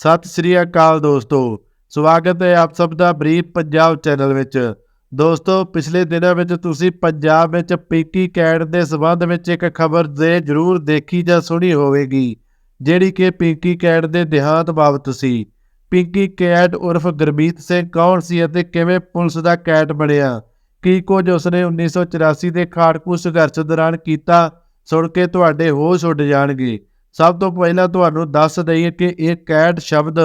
ਸਤਿ ਸ੍ਰੀ ਅਕਾਲ ਦੋਸਤੋ, ਸਵਾਗਤ ਹੈ ਆਪ ਸਭ ਦਾ ਬਰੀਫ ਪੰਜਾਬ ਚੈਨਲ ਵਿੱਚ। ਦੋਸਤੋ, ਪਿਛਲੇ ਦਿਨਾਂ ਵਿੱਚ ਤੁਸੀਂ ਪੰਜਾਬ ਵਿੱਚ ਪਿੰਕੀ ਕੈਟ ਦੇ ਸਬੰਧ ਵਿੱਚ ਇੱਕ ਖਬਰ ਦੇ ਜ਼ਰੂਰ ਦੇਖੀ ਜਾਂ ਸੁਣੀ ਹੋਵੇਗੀ, ਜਿਹੜੀ ਕਿ ਪਿੰਕੀ ਕੈਟ ਦੇ ਦੇਹਾਂਤ ਬਾਬਤ ਸੀ। ਪਿੰਕੀ ਕੈਟ ਉਰਫ ਗੁਰਮੀਤ ਸਿੰਘ ਕੌਣ ਸੀ ਅਤੇ ਕਿਵੇਂ ਪੁਲਿਸ ਦਾ ਕੈਟ ਬਣਿਆ? ਕੀ ਕੁਝ ਉਸਨੇ 1984 ਦੇ ਖਾੜਕੂ ਸੰਘਰਸ਼ ਦੌਰਾਨ ਕੀਤਾ? ਸੁਣ ਕੇ ਤੁਹਾਡੇ ਹੋਸ਼ ਉੱਡ ਜਾਣਗੇ। ਸਭ ਤੋਂ ਪਹਿਲਾਂ ਤੁਹਾਨੂੰ ਦੱਸ ਦਈਏ ਕਿ ਇਹ ਕੈਟ ਸ਼ਬਦ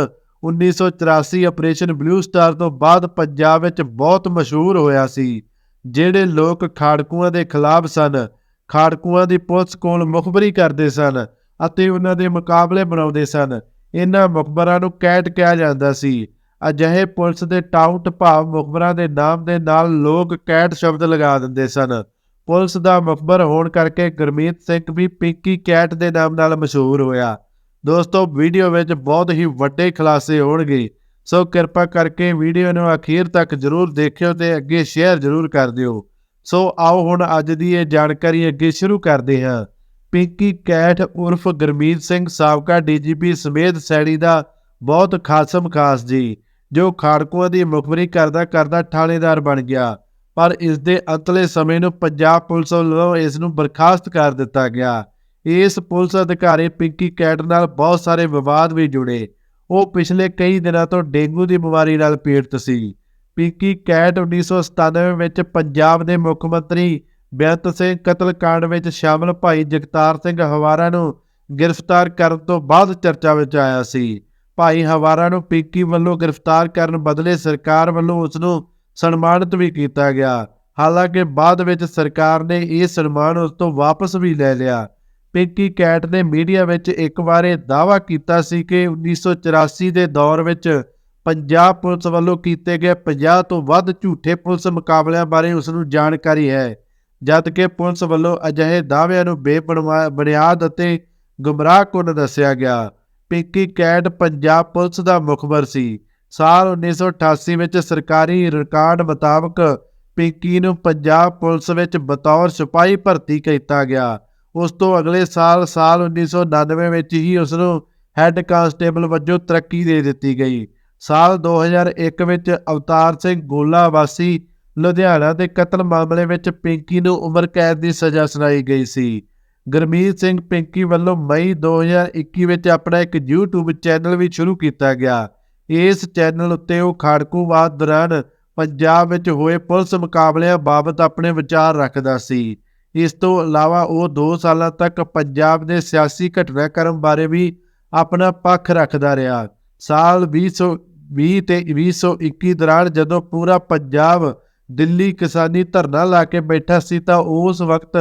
1984 ਆਪਰੇਸ਼ਨ ਬਲੂ ਸਟਾਰ ਤੋਂ ਬਾਅਦ ਪੰਜਾਬ ਵਿੱਚ ਬਹੁਤ ਮਸ਼ਹੂਰ ਹੋਇਆ ਸੀ, ਜਿਹੜੇ ਲੋਕ ਖਾੜਕੂਆਂ ਦੇ ਖਿਲਾਫ ਸਨ, ਖਾੜਕੂਆਂ ਦੀ ਪੁਲਿਸ ਕੋਲ ਮੁਖਬਰੀ ਕਰਦੇ ਸਨ ਅਤੇ ਉਹਨਾਂ ਦੇ ਮੁਕਾਬਲੇ ਬਣਾਉਂਦੇ ਸਨ। ਇਹਨਾਂ ਮੁਖਬਰਾਂ ਨੂੰ ਕੈਟ ਕਿਹਾ ਜਾਂਦਾ ਸੀ। ਅਜਿਹੇ ਪੁਲਿਸ ਦੇ ਟਾਊਟ ਭਾਵ ਮੁਖਬਰਾਂ ਦੇ ਨਾਮ ਦੇ ਨਾਲ ਲੋਕ ਕੈਟ ਸ਼ਬਦ ਲਗਾ ਦਿੰਦੇ ਸਨ। ਪੁਲਿਸ ਦਾ ਮੁਖਬਰ ਹੋਣ ਕਰਕੇ ਗੁਰਮੀਤ ਸਿੰਘ ਵੀ ਪਿੰਕੀ ਕੈਟ ਦੇ ਨਾਮ ਨਾਲ ਮਸ਼ਹੂਰ ਹੋਇਆ। ਦੋਸਤੋ, ਵੀਡੀਓ ਵਿੱਚ ਬਹੁਤ ਹੀ ਵੱਡੇ ਖੁਲਾਸੇ ਹੋਣਗੇ। ਸੋ ਕਿਰਪਾ ਕਰਕੇ ਵੀਡੀਓ ਨੂੰ ਅਖੀਰ ਤੱਕ ਜ਼ਰੂਰ ਦੇਖਿਓ ਤੇ ਅੱਗੇ ਸ਼ੇਅਰ ਜ਼ਰੂਰ ਕਰ ਦਿਓ। ਸੋ ਆਓ ਹੁਣ ਅੱਜ ਦੀ ਇਹ ਜਾਣਕਾਰੀ ਅੱਗੇ ਸ਼ੁਰੂ ਕਰਦੇ ਹਾਂ। ਪਿੰਕੀ ਕੈਟ ਉਰਫ ਗੁਰਮੀਤ ਸਿੰਘ ਸਾਬਕਾ ਡੀਜੀਪੀ ਸਮੇਤ ਸੈਣੀ ਦਾ ਬਹੁਤ ਖਾਸਮ ਖਾਸ ਜੀ, ਜੋ ਖਾੜਕੂਆਂ ਦੀ ਮੁਖਬਰੀ ਕਰਦਾ ਕਰਦਾ ਥਾਣੇਦਾਰ ਬਣ ਗਿਆ। ਪਰ ਇਸ ਦੇ ਅੰਤਲੇ ਸਮੇਂ ਨੂੰ ਪੰਜਾਬ ਪੁਲਿਸ ਵੱਲੋਂ ਇਸ ਨੂੰ ਬਰਖਾਸਤ ਕਰ ਦਿੱਤਾ ਗਿਆ। ਇਸ ਪੁਲਿਸ ਅਧਿਕਾਰੀ ਪਿੰਕੀ ਕੈਟ ਨਾਲ ਬਹੁਤ ਸਾਰੇ ਵਿਵਾਦ ਵੀ ਜੁੜੇ। ਉਹ ਪਿਛਲੇ ਕਈ ਦਿਨਾਂ ਤੋਂ ਡੇਂਗੂ ਦੀ ਬਿਮਾਰੀ ਨਾਲ ਪੀੜਤ ਸੀ। ਪਿੰਕੀ ਕੈਟ 1997 ਵਿੱਚ ਪੰਜਾਬ ਦੇ ਮੁੱਖ ਮੰਤਰੀ ਬੇਅੰਤ ਸਿੰਘ ਕਤਲकांड ਵਿੱਚ ਸ਼ਾਮਲ ਭਾਈ ਜਗਤਾਰ ਸਿੰਘ ਹਵਾਰਾ ਨੂੰ ਗ੍ਰਿਫਤਾਰ ਕਰਨ ਤੋਂ ਬਾਅਦ ਚਰਚਾ ਵਿੱਚ ਆਇਆ ਸੀ। ਭਾਈ ਹਵਾਰਾ ਨੂੰ ਪਿੰਕੀ ਵੱਲੋਂ ਗ੍ਰਿਫਤਾਰ ਕਰਨ ਬਦਲੇ ਸਰਕਾਰ ਵੱਲੋਂ ਉਸ ਨੂੰ ਸਨਮਾਨਿਤ ਵੀ ਕੀਤਾ ਗਿਆ। ਹਾਲਾਂਕਿ ਬਾਅਦ ਵਿੱਚ ਸਰਕਾਰ ਨੇ ਇਹ ਸਨਮਾਨ ਉਸ ਤੋਂ ਵਾਪਸ ਵੀ ਲੈ ਲਿਆ। ਪਿੰਕੀ ਕੈਟ ਨੇ ਮੀਡੀਆ ਵਿੱਚ ਇੱਕ ਵਾਰ ਇਹ ਦਾਅਵਾ ਕੀਤਾ ਸੀ ਕਿ 1984 ਦੇ ਦੌਰ ਵਿੱਚ ਪੰਜਾਬ ਪੁਲਿਸ ਵੱਲੋਂ ਕੀਤੇ ਗਏ 50 ਤੋਂ ਵੱਧ ਝੂਠੇ ਪੁਲਿਸ ਮੁਕਾਬਲਿਆਂ ਬਾਰੇ ਉਸ ਨੂੰ ਜਾਣਕਾਰੀ ਹੈ ਜਦ ਕਿ ਪੁਲਿਸ ਵੱਲੋਂ ਅਜਿਹੇ ਦਾਅਵਿਆਂ ਨੂੰ ਬੇਬੁਨਿਆਦ ਅਤੇ ਗੁੰਮਰਾਹਕੁੰਨ ਦੱਸਿਆ ਗਿਆ। ਪਿੰਕੀ ਕੈਟ ਪੰਜਾਬ ਪੁਲਿਸ ਦਾ ਮੁਖਬਰ ਸੀ। ਸਾਲ 1988 ਵਿੱਚ ਸਰਕਾਰੀ ਰਿਕਾਰਡ ਮੁਤਾਬਕ ਪਿੰਕੀ ਨੂੰ ਪੰਜਾਬ ਪੁਲਿਸ ਵਿੱਚ ਬਤੌਰ ਸਿਪਾਹੀ ਭਰਤੀ ਕੀਤਾ ਗਿਆ। ਉਸ ਤੋਂ ਅਗਲੇ ਸਾਲ ਸਾਲ 1999 ਵਿੱਚ ਹੀ ਉਸ ਨੂੰ ਹੈੱਡ ਕਾਂਸਟੇਬਲ ਵਜੋਂ ਤਰੱਕੀ ਦੇ ਦਿੱਤੀ ਗਈ। ਸਾਲ 2001 ਵਿੱਚ ਅਵਤਾਰ ਸਿੰਘ ਗੋਲਾ ਵਾਸੀ ਲੁਧਿਆਣਾ ਦੇ ਕਤਲ ਮਾਮਲੇ ਵਿੱਚ ਪਿੰਕੀ ਨੂੰ ਉਮਰ ਕੈਦ ਦੀ ਸਜ਼ਾ ਸੁਣਾਈ ਗਈ ਸੀ। ਗੁਰਮੀਤ ਸਿੰਘ ਪਿੰਕੀ ਵੱਲੋਂ ਮਈ 2021 ਵਿੱਚ ਆਪਣਾ ਇੱਕ YouTube ਚੈਨਲ ਵੀ ਸ਼ੁਰੂ ਕੀਤਾ ਗਿਆ। ਇਸ ਚੈਨਲ ਉੱਤੇ ਉਹ ਖਾੜਕੂਵਾਦ ਦੌਰਾਨ ਪੰਜਾਬ ਵਿੱਚ ਹੋਏ ਪੁਲਿਸ ਮੁਕਾਬਲਿਆਂ ਬਾਬਤ ਆਪਣੇ ਵਿਚਾਰ ਰੱਖਦਾ ਸੀ। ਇਸ ਤੋਂ ਇਲਾਵਾ ਉਹ 2 ਸਾਲਾਂ ਤੱਕ ਪੰਜਾਬ ਦੇ ਸਿਆਸੀ ਘਟਨਾਕ੍ਰਮ ਬਾਰੇ ਵੀ ਆਪਣਾ ਪੱਖ ਰੱਖਦਾ ਰਿਹਾ। ਸਾਲ 2020 ਤੇ 2021 ਦੌਰਾਨ ਜਦੋਂ ਪੂਰਾ ਪੰਜਾਬ ਦਿੱਲੀ ਕਿਸਾਨੀ ਧਰਨਾ ਲਾ ਕੇ ਬੈਠਾ ਸੀ ਤਾਂ ਉਸ ਵਕਤ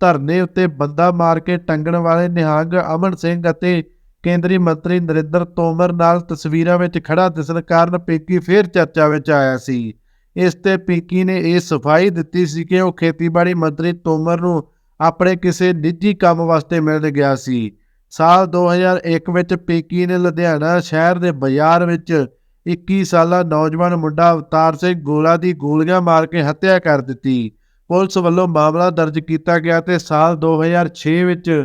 ਧਰਨੇ ਉੱਤੇ ਬੰਦਾ ਮਾਰ ਕੇ ਟੰਗਣ ਵਾਲੇ ਨਿਹੰਗ ਅਮਨ ਸਿੰਘ ਅਤੇ ਕੇਂਦਰੀ ਮੰਤਰੀ ਨਰਿੰਦਰ ਤੋਮਰ ਨਾਲ ਤਸਵੀਰਾਂ ਵਿੱਚ ਖੜਾ ਦਿਸਣ ਕਾਰਨ ਪਿੰਕੀ ਫੇਰ ਚਰਚਾ ਵਿੱਚ ਆਇਆ ਸੀ। ਇਸ ਤੇ ਪਿੰਕੀ ਨੇ ਇਹ ਸਫ਼ਾਈ ਦਿੱਤੀ ਸੀ ਕਿ ਉਹ ਖੇਤੀਬਾੜੀ ਮੰਤਰੀ ਤੋਮਰ ਨੂੰ ਆਪਣੇ ਕਿਸੇ ਨਿੱਜੀ ਕੰਮ ਵਾਸਤੇ ਮਿਲਣ ਗਿਆ ਸੀ। ਸਾਲ 2001 ਵਿੱਚ ਪਿੰਕੀ ਨੇ ਲੁਧਿਆਣਾ ਸ਼ਹਿਰ ਦੇ ਬਾਜ਼ਾਰ ਵਿੱਚ 21 ਸਾਲਾ ਨੌਜਵਾਨ ਮੁੰਡਾ ਅਵਤਾਰ ਸਿੰਘ ਗੋਲਾ ਦੀ ਗੋਲੀਆਂ ਮਾਰ ਕੇ ਹੱਤਿਆ ਕਰ ਦਿੱਤੀ। ਪੁਲਿਸ ਵੱਲੋਂ ਮਾਮਲਾ ਦਰਜ ਕੀਤਾ ਗਿਆ ਤੇ ਸਾਲ 2006 ਵਿੱਚ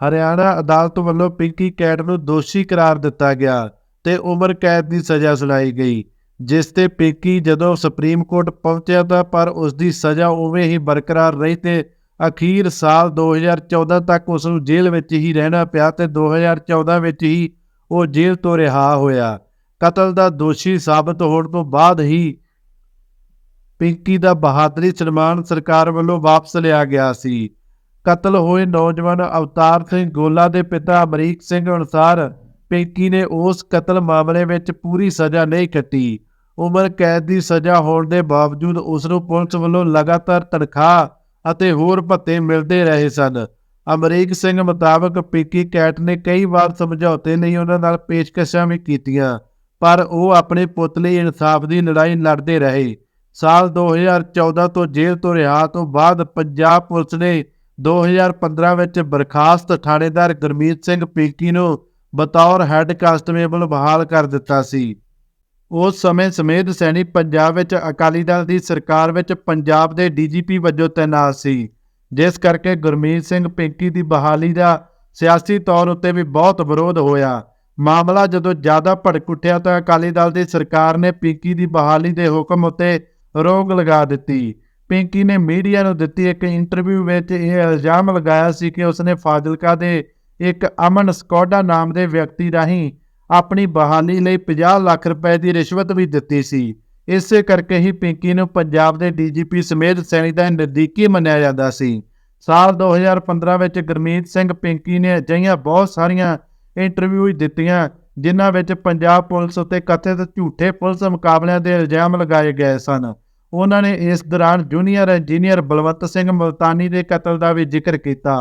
ਹਰਿਆਣਾ ਅਦਾਲਤ ਵੱਲੋਂ ਪਿੰਕੀ ਕੈਟ ਨੂੰ ਦੋਸ਼ੀ ਕਰਾਰ ਦਿੱਤਾ ਗਿਆ ਤੇ ਉਮਰ ਕੈਦ ਦੀ ਸਜ਼ਾ ਸੁਣਾਈ ਗਈ, ਜਿਸ ਤੇ ਪਿੰਕੀ ਜਦੋਂ ਸੁਪਰੀਮ ਕੋਰਟ ਪਹੁੰਚਿਆ ਤਾਂ ਪਰ ਉਸ ਦੀ ਸਜ਼ਾ ਉਵੇਂ ਹੀ ਬਰਕਰਾਰ ਰਹੀ ਤੇ ਅਖੀਰ ਸਾਲ 2014 ਤੱਕ ਉਸ ਨੂੰ ਜੇਲ੍ਹ ਵਿੱਚ ਹੀ ਰਹਿਣਾ ਪਿਆ ਤੇ 2014 ਵਿੱਚ ਹੀ ਉਹ ਜੇਲ੍ਹ ਤੋਂ ਰਿਹਾ ਹੋਇਆ। ਕਤਲ ਦਾ ਦੋਸ਼ੀ ਸਾਬਤ ਹੋਣ ਤੋਂ ਬਾਅਦ ਹੀ ਪਿੰਕੀ ਦਾ ਬਹਾਦਰੀ ਸਨਮਾਨ ਸਰਕਾਰ ਵੱਲੋਂ ਵਾਪਸ ਲਿਆ ਗਿਆ ਸੀ। ਕਤਲ ਹੋਏ ਨੌਜਵਾਨ ਅਵਤਾਰ ਸਿੰਘ ਗੋਲਾ ਦੇ ਪਿਤਾ ਅਮਰੀਕ ਸਿੰਘ ਅਨੁਸਾਰ ਪਿੰਕੀ ਨੇ ਉਸ ਕਤਲ ਮਾਮਲੇ ਵਿੱਚ ਪੂਰੀ ਸਜ਼ਾ ਨਹੀਂ ਕੱਟੀ ਉਮਰ ਕੈਦ ਦੀ ਸਜ਼ਾ ਹੋਣ ਦੇ ਬਾਵਜੂਦ ਉਸ ਨੂੰ ਪੁਲਿਸ ਵੱਲੋਂ ਲਗਾਤਾਰ ਤਨਖਾਹ ਅਤੇ ਹੋਰ ਭੱਤੇ ਮਿਲਦੇ ਰਹੇ ਸਨ। ਅਮਰੀਕ ਸਿੰਘ ਮੁਤਾਬਕ ਪਿੰਕੀ ਕੈਟ ਨੇ ਕਈ ਵਾਰ ਸਮਝੌਤੇ ਲਈ ਉਹਨਾਂ ਨਾਲ ਪੇਸ਼ਕਸ਼ਾਂ ਵੀ ਕੀਤੀਆਂ, ਪਰ ਉਹ ਆਪਣੇ ਪੁੱਤ ਲਈ ਇਨਸਾਫ ਦੀ ਲੜਾਈ ਲੜਦੇ ਰਹੇ। ਸਾਲ 2014 ਤੋਂ ਜੇਲ੍ਹ ਤੋਂ ਰਿਹਾ ਤੋਂ ਬਾਅਦ ਪੰਜਾਬ ਪੁਲਿਸ ਨੇ 2015 ਵਿੱਚ ਬਰਖਾਸਤ ਥਾਣੇਦਾਰ ਗੁਰਮੀਤ ਸਿੰਘ ਪੀਕੀ ਨੂੰ ਬਤੌਰ ਹੈੱਡ ਕਾਂਸਟੇਬਲ ਬਹਾਲ ਕਰ ਦਿੱਤਾ ਸੀ। ਉਸ ਸਮੇਂ ਸਮੇਧ ਸੈਣੀ ਪੰਜਾਬ ਵਿੱਚ ਅਕਾਲੀ ਦਲ ਦੀ ਸਰਕਾਰ ਵਿੱਚ ਪੰਜਾਬ ਦੇ ਡੀਜੀਪੀ ਵਜੋਂ ਤੈਨਾਤ ਸੀ। ਜਿਸ ਕਰਕੇ ਗੁਰਮੀਤ ਸਿੰਘ ਪਿੰਕੀ ਦੀ ਬਹਾਲੀ ਦਾ ਸਿਆਸੀ ਤੌਰ ਉੱਤੇ ਵੀ ਬਹੁਤ ਵਿਰੋਧ ਹੋਇਆ। ਮਾਮਲਾ ਜਦੋਂ ਜ਼ਿਆਦਾ ਭੜਕ ਉੱਠਿਆ ਤਾਂ ਅਕਾਲੀ ਦਲ ਦੀ ਸਰਕਾਰ ਨੇ ਪਿੰਕੀ ਦੀ ਬਹਾਲੀ ਦੇ ਹੁਕਮ ਉੱਤੇ ਰੋਕ ਲਗਾ ਦਿੱਤੀ। ਪਿੰਕੀ ਨੇ ਮੀਡੀਆ ਨੂੰ ਦਿੱਤੀ ਇੱਕ ਇੰਟਰਵਿਊ ਵਿੱਚ ਇਹ ਇਲਜ਼ਾਮ ਲਗਾਇਆ ਸੀ ਕਿ ਉਸਨੇ ਫਾਜ਼ਿਲਕਾ ਦੇ ਇੱਕ ਅਮਨ ਸਕੋਡਾ ਨਾਮ ਦੇ ਵਿਅਕਤੀ ਰਾਹੀਂ ਆਪਣੀ ਬਹਾਲੀ ਲਈ 50 ਲੱਖ ਰੁਪਏ ਦੀ ਰਿਸ਼ਵਤ ਵੀ ਦਿੱਤੀ ਸੀ। ਇਸੇ ਕਰਕੇ ਹੀ ਪਿੰਕੀ ਨੂੰ ਪੰਜਾਬ ਦੇ ਡੀਜੀਪੀ ਸਮੇਤ ਸੈਣੀ ਦਾ ਨਜ਼ਦੀਕੀ ਮੰਨਿਆ ਜਾਂਦਾ ਸੀ। ਸਾਲ 2015 ਵਿੱਚ ਗੁਰਮੀਤ ਸਿੰਘ ਪਿੰਕੀ ਨੇ ਅਜਿਹੀਆਂ ਬਹੁਤ ਸਾਰੀਆਂ ਇੰਟਰਵਿਊ ਦਿੱਤੀਆਂ, ਜਿਨ੍ਹਾਂ ਵਿੱਚ ਪੰਜਾਬ ਪੁਲਿਸ ਉੱਤੇ ਕਥਿਤ ਝੂਠੇ ਪੁਲਿਸ ਮੁਕਾਬਲਿਆਂ ਦੇ ਇਲਜ਼ਾਮ ਲਗਾਏ ਗਏ ਸਨ। ਉਹਨਾਂ ਨੇ ਇਸ ਦੌਰਾਨ ਜੂਨੀਅਰ ਇੰਜੀਨੀਅਰ ਬਲਵੰਤ ਸਿੰਘ ਮਲਤਾਨੀ ਦੇ ਕਤਲ ਦਾ ਵੀ ਜ਼ਿਕਰ ਕੀਤਾ।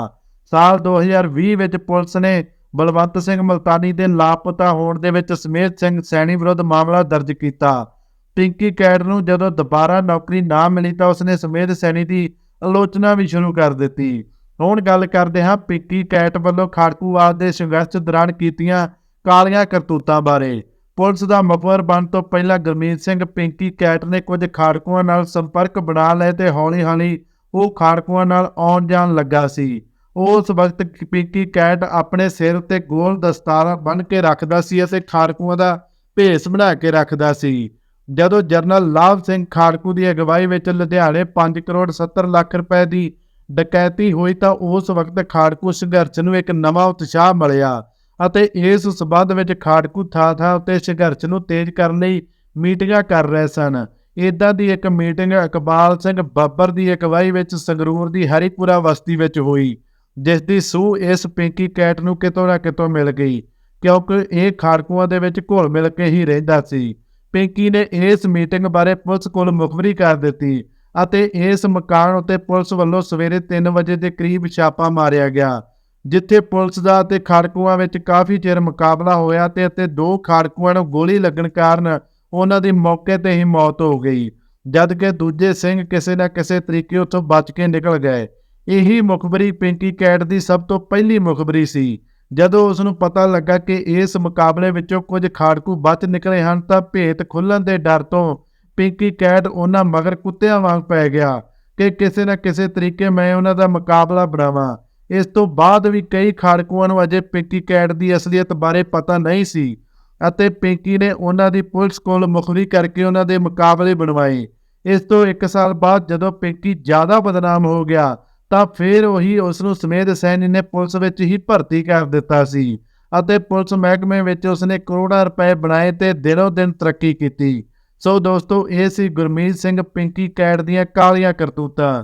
ਸਾਲ 2020 ਵਿੱਚ ਪੁਲਿਸ ਨੇ ਬਲਵੰਤ ਸਿੰਘ ਮਲਤਾਨੀ ਦੇ ਲਾਪਤਾ ਹੋਣ ਦੇ ਵਿੱਚ ਸਮੇਤ ਸਿੰਘ ਸੈਣੀ ਵਿਰੁੱਧ ਮਾਮਲਾ ਦਰਜ ਕੀਤਾ। ਪਿੰਕੀ ਕੈਡ ਨੂੰ ਜਦੋਂ ਦੁਬਾਰਾ ਨੌਕਰੀ ਨਾ ਮਿਲੀ ਤਾਂ ਉਸਨੇ ਸਮੇਤ ਸੈਣੀ ਦੀ ਆਲੋਚਨਾ ਵੀ ਸ਼ੁਰੂ ਕਰ ਦਿੱਤੀ। ਹੁਣ ਗੱਲ ਕਰਦੇ ਹਾਂ ਪਿੰਕੀ ਕੈਟ ਵੱਲੋਂ ਖਾੜਕੂਵਾਦ ਦੇ ਸੰਘਰਸ਼ ਦੌਰਾਨ ਕੀਤੀਆਂ ਕਾਲੀਆਂ ਕਰਤੂਤਾਂ ਬਾਰੇ। ਪੁਲਿਸ ਦਾ ਮੁਖਬਰ ਬਣ ਤੋਂ ਪਹਿਲਾਂ ਗੁਰਮੀਤ ਸਿੰਘ ਪਿੰਕੀ ਕੈਟ ਨੇ ਕੁਝ ਖਾੜਕੂਆਂ ਨਾਲ ਸੰਪਰਕ ਬਣਾ ਲਏ ਤੇ ਹੌਲੀ-ਹੌਲੀ ਉਹ ਖਾੜਕੂਆਂ ਨਾਲ ਆਉਣ ਜਾਣ ਲੱਗਾ ਸੀ। ਉਸ ਵਕਤ ਪਿੰਕੀ ਕੈਟ ਆਪਣੇ ਸਿਰ ਤੇ ਗੋਲ ਦਸਤਾਰਾ ਬੰਨ੍ਹ ਕੇ ਰੱਖਦਾ ਸੀ ਅਤੇ ਖਾੜਕੂਆਂ ਦਾ ਭੇਸ ਬਣਾ ਕੇ ਰੱਖਦਾ ਸੀ। ਜਦੋਂ ਜਰਨਲ ਲਾਭ ਸਿੰਘ ਖਾੜਕੂ ਦੀ ਅਗਵਾਈ ਵਿੱਚ ਲੁਧਿਆਣੇ 5 ਕਰੋੜ 70 ਲੱਖ ਰੁਪਏ ਦੀ ਡਕੈਤੀ ਹੋਈ ਤਾਂ ਉਸ ਵਕਤ ਖਾੜਕੂ ਸੰਘਰਸ਼ ਨੂੰ ਇੱਕ ਨਵਾਂ ਉਤਸ਼ਾਹ ਮਿਲਿਆ। ਅਤੇ ਇਸ ਸਬੰਧ ਵਿੱਚ ਖਾੜਕੂ ਥਾਂ-ਥਾਂ ਉੱਤੇ ਸੰਘਰਸ਼ ਨੂੰ ਤੇਜ਼ ਕਰਨ ਲਈ ਮੀਟਿੰਗਾਂ ਕਰ ਰਹੇ ਸਨ। ਇਦਾਂ ਦੀ ਇੱਕ ਮੀਟਿੰਗ ਇਕਬਾਲ ਸਿੰਘ ਬੱਬਰ ਦੀ ਅਗਵਾਈ ਵਿੱਚ ਸੰਗਰੂਰ ਦੀ ਹਰੀਪੁਰਾ ਬਸਤੀ ਵਿੱਚ ਹੋਈ, ਜਿਸ ਦੀ ਸੂਹ ਇਸ ਪਿੰਕੀ ਕੈਟ ਨੂੰ ਕਿਤੋਂ ਨਾ ਕਿਤੋਂ ਮਿਲ ਗਈ, ਕਿਉਂਕਿ ਇਹ ਖਾੜਕੂਆਂ ਦੇ ਵਿੱਚ ਘੁਲ ਮਿਲ ਕੇ ਹੀ ਰਹਿੰਦਾ ਸੀ। ਪਿੰਕੀ ਨੇ ਇਸ ਮੀਟਿੰਗ ਬਾਰੇ ਪੁਲਿਸ ਕੋਲ ਮੁਖਬਰੀ ਕਰ ਦਿੱਤੀ ਅਤੇ ਇਸ ਮਕਾਨ ਉੱਤੇ ਪੁਲਿਸ ਵੱਲੋਂ ਸਵੇਰੇ 3 ਵਜੇ ਦੇ ਕਰੀਬ ਛਾਪਾ ਮਾਰਿਆ ਗਿਆ। ਜਿੱਥੇ ਪੁਲਿਸ ਦਾ ਤੇ ਖਾੜਕੂਆਂ ਵਿੱਚ ਕਾਫੀ ਚਿਰ ਮੁਕਾਬਲਾ ਹੋਇਆ ਤੇ ਅਤੇ ਦੋ ਖਾੜਕੂਆਂ ਨੂੰ ਗੋਲੀ ਲੱਗਣ ਕਾਰਨ ਉਹਨਾਂ ਦੀ ਮੌਕੇ ਤੇ ਹੀ ਮੌਤ ਹੋ ਗਈ। ਜਦ ਕਿ ਦੂਜੇ ਸਿੰਘ ਕਿਸੇ ਨਾ ਕਿਸੇ ਤਰੀਕੇ ਉੱਥੋਂ ਬਚ ਕੇ ਨਿਕਲ ਗਏ। ਇਹੀ ਮੁਖਬਰੀ ਪਿੰਕੀ ਕੈਟ ਦੀ ਸਭ ਤੋਂ ਪਹਿਲੀ ਮੁਖਬਰੀ ਸੀ। ਜਦੋਂ ਉਸ ਨੂੰ ਪਤਾ ਲੱਗਾ ਕਿ ਇਸ ਮੁਕਾਬਲੇ ਵਿੱਚੋਂ ਕੁਝ ਖਾੜਕੂ ਬਚ ਨਿਕਲੇ ਹਨ ਤਾਂ ਭੇਤ ਖੁੱਲਣ ਦੇ ਡਰ ਤੋਂ ਪਿੰਕੀ ਕੈਟ ਉਹਨਾਂ ਮਗਰ ਕੁੱਤਿਆਂ ਵਾਂਗ ਪੈ ਗਿਆ ਕਿ ਕਿਸੇ ਨਾ ਕਿਸੇ ਤਰੀਕੇ ਮੈਂ ਉਹਨਾਂ ਦਾ ਮੁਕਾਬਲਾ ਬਣਾਵਾਂ। ਇਸ ਤੋਂ ਬਾਅਦ ਵੀ ਕਈ ਖਾੜਕੂਆਂ ਨੂੰ ਅਜੇ ਪਿੰਕੀ ਕੈਟ ਦੀ ਅਸਲੀਅਤ ਬਾਰੇ ਪਤਾ ਨਹੀਂ ਸੀ ਅਤੇ ਪਿੰਕੀ ਨੇ ਉਹਨਾਂ ਦੀ ਪੁਲਿਸ ਕੋਲ ਮੁਖਬਰੀ ਕਰਕੇ ਉਹਨਾਂ ਦੇ ਮੁਕਾਬਲੇ ਬਣਵਾਏ। ਇਸ ਤੋਂ 1 ਸਾਲ ਬਾਅਦ ਜਦੋਂ ਪਿੰਕੀ ਜ਼ਿਆਦਾ ਬਦਨਾਮ ਹੋ ਗਿਆ, ਤਾਂ ਫਿਰ ਉਹੀ ਉਸ ਨੂੰ ਸਮੇਧ ਸੈਣੀ ਨੇ ਪੁਲਿਸ ਵਿੱਚ ਹੀ ਭਰਤੀ ਕਰ ਦਿੱਤਾ ਸੀ ਅਤੇ ਪੁਲਿਸ ਮਹਿਕਮੇ ਵਿੱਚ ਉਸਨੇ ਕਰੋੜਾਂ ਰੁਪਏ ਬਣਾਏ ਤੇ ਦਿਨੋ ਦਿਨ ਤਰੱਕੀ ਕੀਤੀ। ਸੋ ਦੋਸਤੋ, ਇਹ ਸੀ ਗੁਰਮੀਤ ਸਿੰਘ ਪਿੰਕੀ ਕੈਟ ਦੀਆਂ ਕਾਲੀਆਂ ਕਰਤੂਤਾਂ।